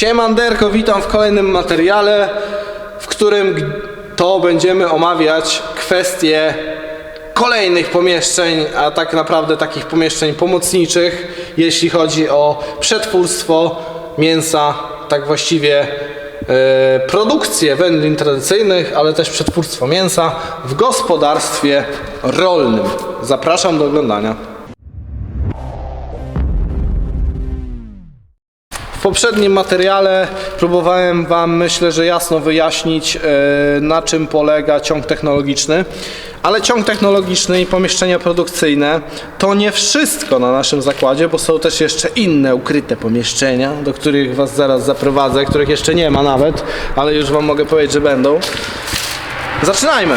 Siemanderko, witam w kolejnym materiale, w którym to będziemy omawiać kwestie kolejnych pomieszczeń, a tak naprawdę takich pomieszczeń pomocniczych, jeśli chodzi o przetwórstwo mięsa, tak właściwie e, produkcję wędlin tradycyjnych, ale też przetwórstwo mięsa w gospodarstwie rolnym. Zapraszam do oglądania. W poprzednim materiale próbowałem Wam, myślę, że jasno wyjaśnić, e, na czym polega ciąg technologiczny. Ale ciąg technologiczny i pomieszczenia produkcyjne to nie wszystko na naszym zakładzie, bo są też jeszcze inne ukryte pomieszczenia, do których Was zaraz zaprowadzę, których jeszcze nie ma nawet, ale już Wam mogę powiedzieć, że będą. Zaczynajmy!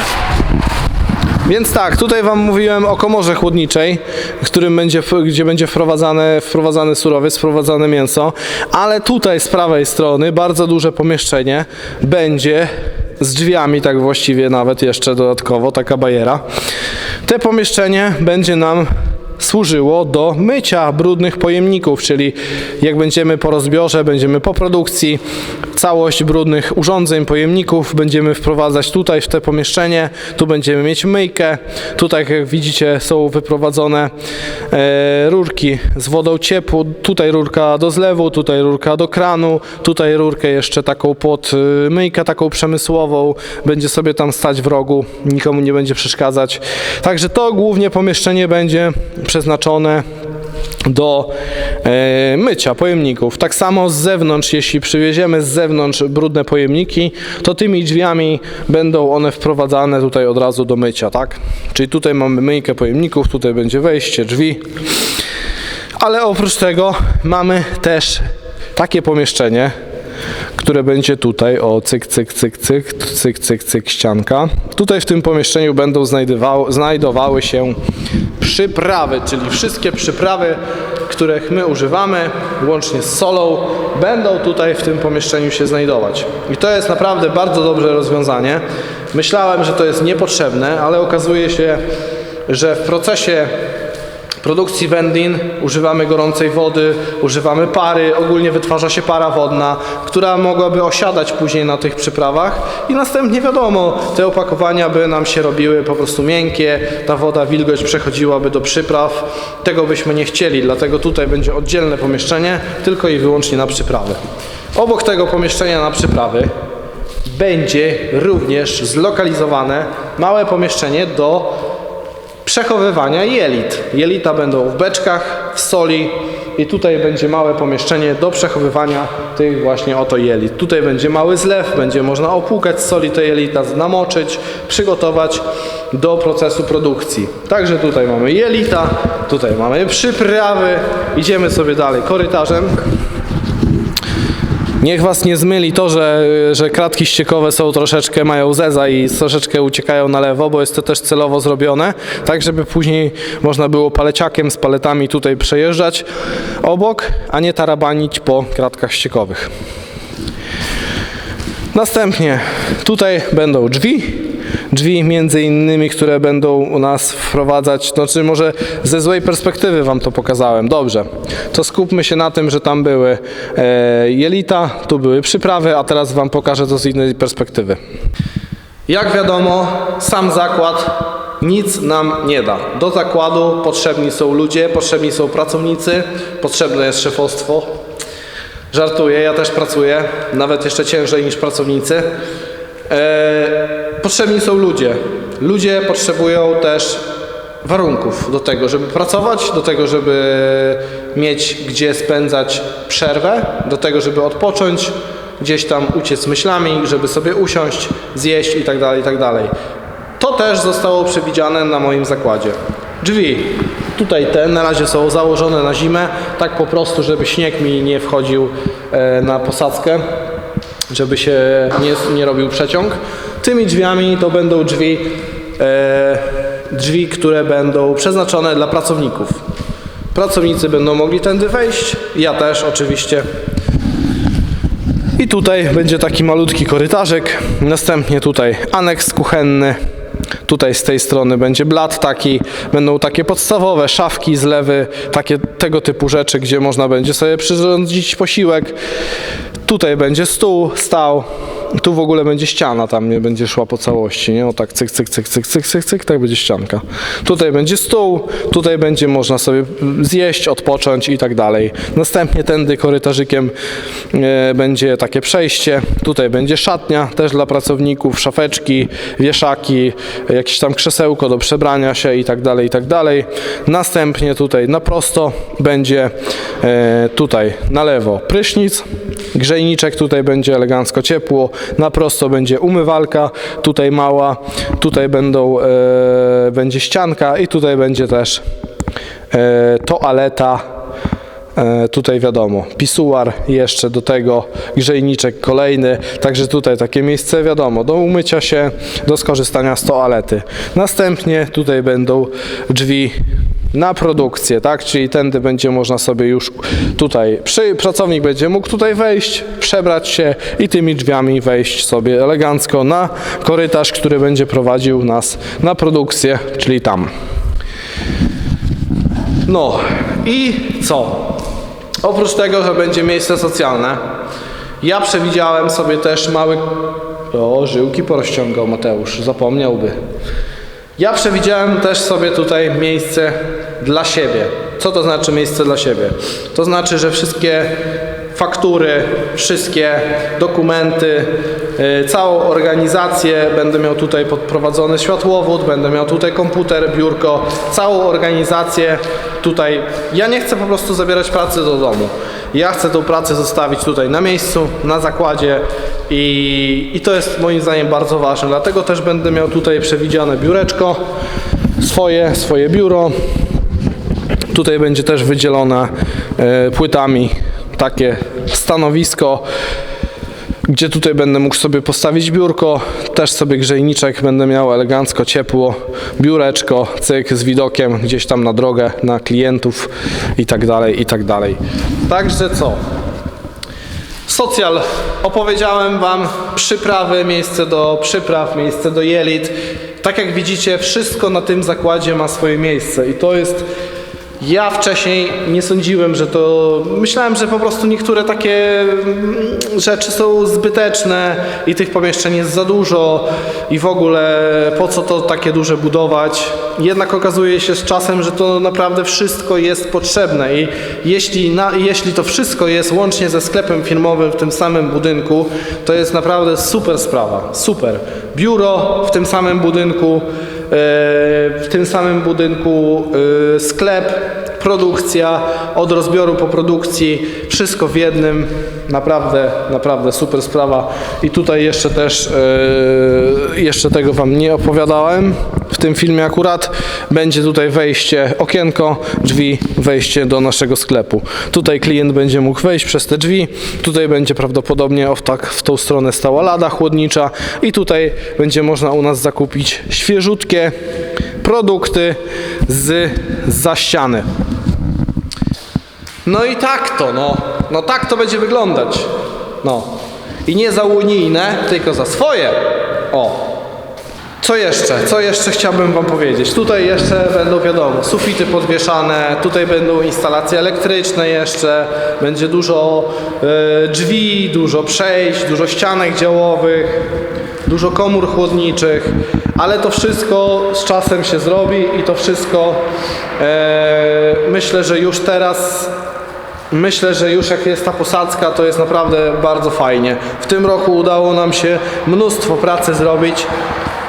Więc tak, tutaj Wam mówiłem o komorze chłodniczej, w którym będzie, gdzie będzie wprowadzane, wprowadzany surowiec, wprowadzane mięso, ale tutaj z prawej strony bardzo duże pomieszczenie będzie z drzwiami, tak właściwie nawet jeszcze dodatkowo, taka bajera. Te pomieszczenie będzie nam służyło do mycia brudnych pojemników, czyli jak będziemy po rozbiorze, będziemy po produkcji, całość brudnych urządzeń, pojemników będziemy wprowadzać tutaj w te pomieszczenie, tu będziemy mieć myjkę, tutaj jak widzicie są wyprowadzone e, rurki z wodą ciepłą, tutaj rurka do zlewu, tutaj rurka do kranu, tutaj rurkę jeszcze taką pod y, myjkę taką przemysłową, będzie sobie tam stać w rogu, nikomu nie będzie przeszkadzać. Także to głównie pomieszczenie będzie przeznaczone do e, mycia pojemników. Tak samo z zewnątrz, jeśli przywieziemy z zewnątrz brudne pojemniki, to tymi drzwiami będą one wprowadzane tutaj od razu do mycia, tak? Czyli tutaj mamy myjkę pojemników, tutaj będzie wejście, drzwi. Ale oprócz tego mamy też takie pomieszczenie, które będzie tutaj, o cyk, cyk, cyk, cyk, cyk, cyk, cyk, ścianka. Tutaj w tym pomieszczeniu będą znajdowały, się przyprawy, czyli wszystkie przyprawy, których my używamy, łącznie z solą, będą tutaj w tym pomieszczeniu się znajdować. I to jest naprawdę bardzo dobre rozwiązanie. Myślałem, że to jest niepotrzebne, ale okazuje się, że w procesie produkcji wędlin używamy gorącej wody, używamy pary, ogólnie wytwarza się para wodna, która mogłaby osiadać później na tych przyprawach i następnie wiadomo, te opakowania by nam się robiły po prostu miękkie, ta woda, wilgoć przechodziłaby do przypraw. Tego byśmy nie chcieli, dlatego tutaj będzie oddzielne pomieszczenie tylko i wyłącznie na przyprawy. Obok tego pomieszczenia na przyprawy będzie również zlokalizowane małe pomieszczenie do przechowywania jelit. Jelita będą w beczkach, w soli i tutaj będzie małe pomieszczenie do przechowywania tych właśnie oto jelit. Tutaj będzie mały zlew, będzie można opłukać soli te jelita, namoczyć, przygotować do procesu produkcji. Także tutaj mamy jelita, tutaj mamy przyprawy. Idziemy sobie dalej korytarzem. Niech was nie zmyli to, że, że kratki ściekowe są troszeczkę, mają zeza i troszeczkę uciekają na lewo, bo jest to też celowo zrobione, tak żeby później można było paleciakiem z paletami tutaj przejeżdżać obok, a nie tarabanić po kratkach ściekowych. Następnie tutaj będą drzwi. Drzwi między innymi, które będą u nas wprowadzać, znaczy może ze złej perspektywy Wam to pokazałem, dobrze. To skupmy się na tym, że tam były e, jelita, tu były przyprawy, a teraz Wam pokażę to z innej perspektywy. Jak wiadomo, sam zakład nic nam nie da. Do zakładu potrzebni są ludzie, potrzebni są pracownicy, potrzebne jest szefostwo, Żartuję, ja też pracuję, nawet jeszcze ciężej niż pracownicy. Potrzebni są ludzie. Ludzie potrzebują też warunków do tego, żeby pracować, do tego, żeby mieć gdzie spędzać przerwę, do tego, żeby odpocząć, gdzieś tam uciec myślami, żeby sobie usiąść, zjeść itd. itd. To też zostało przewidziane na moim zakładzie. Drzwi. Tutaj te na razie są założone na zimę, tak po prostu, żeby śnieg mi nie wchodził e, na posadzkę, żeby się nie, nie robił przeciąg. Tymi drzwiami to będą drzwi, e, drzwi, które będą przeznaczone dla pracowników. Pracownicy będą mogli tędy wejść, ja też oczywiście. I tutaj będzie taki malutki korytarzek, następnie tutaj aneks kuchenny, Tutaj z tej strony będzie blat taki, będą takie podstawowe szafki, zlewy, takie tego typu rzeczy, gdzie można będzie sobie przyrządzić posiłek. Tutaj będzie stół, stał. Tu w ogóle będzie ściana, tam nie będzie szła po całości, nie? O tak cyk, cyk, cyk, cyk, cyk, cyk, cyk, tak będzie ścianka. Tutaj będzie stół, tutaj będzie można sobie zjeść, odpocząć i tak dalej. Następnie tędy korytarzykiem e, będzie takie przejście. Tutaj będzie szatnia też dla pracowników, szafeczki, wieszaki, jakieś tam krzesełko do przebrania się i tak dalej, i tak dalej. Następnie tutaj na prosto będzie e, tutaj na lewo prysznic, grzejniczek, tutaj będzie elegancko ciepło, na prosto będzie umywalka, tutaj mała, tutaj będą, e, będzie ścianka i tutaj będzie też e, toaleta. E, tutaj wiadomo, pisuar jeszcze do tego, grzejniczek kolejny, także tutaj takie miejsce wiadomo, do umycia się, do skorzystania z toalety. Następnie tutaj będą drzwi na produkcję, tak? Czyli tędy będzie można sobie już tutaj, przy, pracownik będzie mógł tutaj wejść, przebrać się i tymi drzwiami wejść sobie elegancko na korytarz, który będzie prowadził nas na produkcję, czyli tam. No i co? Oprócz tego, że będzie miejsce socjalne, ja przewidziałem sobie też mały. O, żyłki porozciągał Mateusz, zapomniałby. Ja przewidziałem też sobie tutaj miejsce dla siebie. Co to znaczy miejsce dla siebie? To znaczy, że wszystkie faktury, wszystkie dokumenty, y, całą organizację, będę miał tutaj podprowadzony światłowód, będę miał tutaj komputer, biurko, całą organizację tutaj. Ja nie chcę po prostu zabierać pracy do domu. Ja chcę tą pracę zostawić tutaj na miejscu, na zakładzie i, i to jest moim zdaniem bardzo ważne. Dlatego też będę miał tutaj przewidziane biureczko, swoje, swoje biuro. Tutaj będzie też wydzielone e, płytami takie stanowisko, gdzie tutaj będę mógł sobie postawić biurko, też sobie grzejniczek będę miał elegancko, ciepło, biureczko, cyk z widokiem gdzieś tam na drogę, na klientów i tak dalej, i tak dalej. Także co? Socjal. Opowiedziałem Wam przyprawy, miejsce do przypraw, miejsce do jelit. Tak jak widzicie, wszystko na tym zakładzie ma swoje miejsce i to jest. Ja wcześniej nie sądziłem, że to. Myślałem, że po prostu niektóre takie mm, rzeczy są zbyteczne i tych pomieszczeń jest za dużo i w ogóle po co to takie duże budować. Jednak okazuje się z czasem, że to naprawdę wszystko jest potrzebne i jeśli, na, jeśli to wszystko jest łącznie ze sklepem firmowym w tym samym budynku, to jest naprawdę super sprawa. Super. Biuro w tym samym budynku, w tym samym budynku e, sklep, produkcja, od rozbioru po produkcji, wszystko w jednym. Naprawdę, naprawdę super sprawa. I tutaj jeszcze też, e, jeszcze tego Wam nie opowiadałem w tym filmie akurat. Będzie tutaj wejście, okienko, drzwi, wejście do naszego sklepu. Tutaj klient będzie mógł wejść przez te drzwi. Tutaj będzie prawdopodobnie o, tak w tą stronę stała lada chłodnicza i tutaj będzie można u nas zakupić świeżutkie produkty z za ściany. No i tak to, no. No tak to będzie wyglądać. No. I nie za unijne, tylko za swoje. O. Co jeszcze? Co jeszcze chciałbym Wam powiedzieć? Tutaj jeszcze będą wiadomo, sufity podwieszane, tutaj będą instalacje elektryczne jeszcze, będzie dużo e, drzwi, dużo przejść, dużo ścianek działowych, dużo komór chłodniczych, ale to wszystko z czasem się zrobi i to wszystko e, myślę, że już teraz Myślę, że już jak jest ta posadzka, to jest naprawdę bardzo fajnie. W tym roku udało nam się mnóstwo pracy zrobić,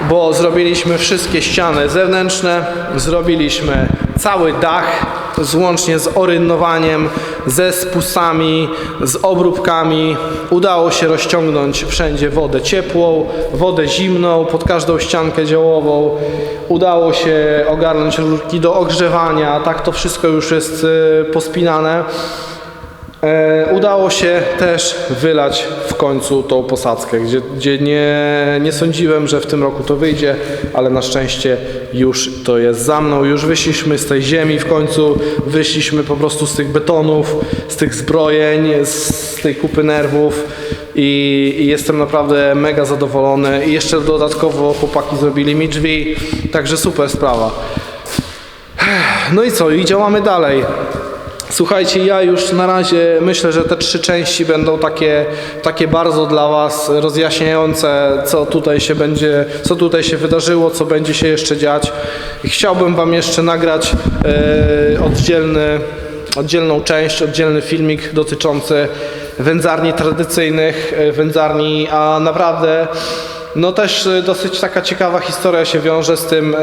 bo zrobiliśmy wszystkie ściany zewnętrzne, zrobiliśmy cały dach, złącznie z orynowaniem, ze spusami, z obróbkami. Udało się rozciągnąć wszędzie wodę ciepłą, wodę zimną pod każdą ściankę działową. Udało się ogarnąć rurki do ogrzewania, tak to wszystko już jest y, pospinane. E, udało się też wylać w końcu tą posadzkę, gdzie, gdzie nie, nie sądziłem, że w tym roku to wyjdzie, ale na szczęście już to jest za mną. Już wyszliśmy z tej ziemi w końcu, wyszliśmy po prostu z tych betonów, z tych zbrojeń, z tej kupy nerwów i, i jestem naprawdę mega zadowolony. I jeszcze dodatkowo chłopaki zrobili mi drzwi, także super sprawa. No i co, i działamy dalej. Słuchajcie, ja już na razie myślę, że te trzy części będą takie, takie bardzo dla Was rozjaśniające, co tutaj się będzie, co tutaj się wydarzyło, co będzie się jeszcze dziać. Chciałbym Wam jeszcze nagrać e, oddzielny, oddzielną część, oddzielny filmik dotyczący wędzarni tradycyjnych, e, wędzarni, a naprawdę no też e, dosyć taka ciekawa historia się wiąże z tym,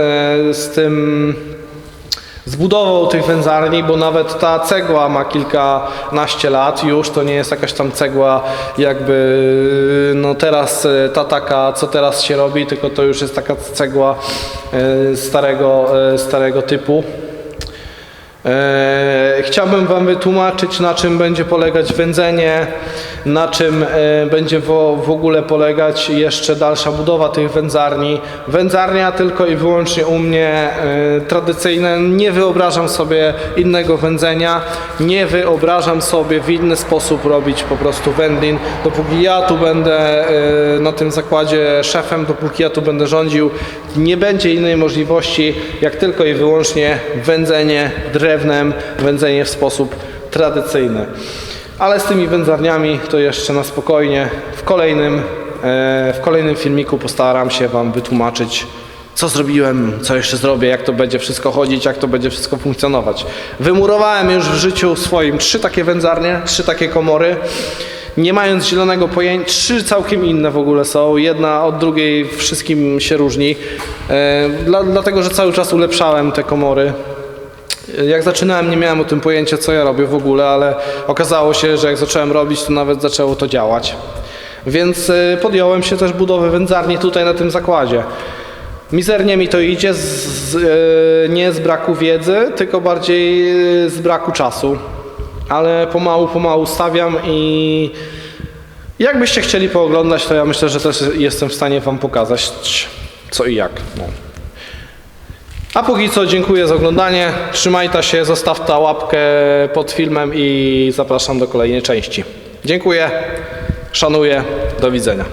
z tym z budową tych wędzarni, bo nawet ta cegła ma kilkanaście lat już, to nie jest jakaś tam cegła jakby no teraz e, ta taka, co teraz się robi, tylko to już jest taka cegła e, starego, e, starego typu. E, Chciałbym Wam wytłumaczyć, na czym będzie polegać wędzenie, na czym e, będzie w ogóle polegać jeszcze dalsza budowa tych wędzarni. Wędzarnia tylko i wyłącznie u mnie e, tradycyjne. Nie wyobrażam sobie innego wędzenia, nie wyobrażam sobie w inny sposób robić po prostu wędlin. Dopóki ja tu będę na tym zakładzie szefem, dopóki ja tu będę rządził, nie będzie innej możliwości, jak tylko i wyłącznie wędzenie drewnem, wędzenie w sposób tradycyjny. Ale z tymi wędzarniami to jeszcze na spokojnie. W kolejnym, e, w kolejnym filmiku postaram się Wam wytłumaczyć, co zrobiłem, co jeszcze zrobię, jak to będzie wszystko chodzić, jak to będzie wszystko funkcjonować. Wymurowałem już w życiu swoim trzy takie wędzarnie, trzy takie komory. Nie mając zielonego pojęcia, trzy całkiem inne w ogóle są. Jedna od drugiej wszystkim się różni. E, Dla, dlatego, że cały czas ulepszałem te komory. Jak zaczynałem, nie miałem o tym pojęcia, co ja robię w ogóle, ale okazało się, że jak zacząłem robić, to nawet zaczęło to działać. Więc y, podjąłem się też budowy wędzarni tutaj na tym zakładzie. Mizernie mi to idzie, z, y, nie z braku wiedzy, tylko bardziej y, z braku czasu. Ale pomału, pomału stawiam i jakbyście chcieli pooglądać, to ja myślę, że też jestem w stanie Wam pokazać co i jak. No. A póki co dziękuję za oglądanie. Trzymaj ta się, zostaw ta łapkę pod filmem i zapraszam do kolejnej części. Dziękuję, szanuję, do widzenia.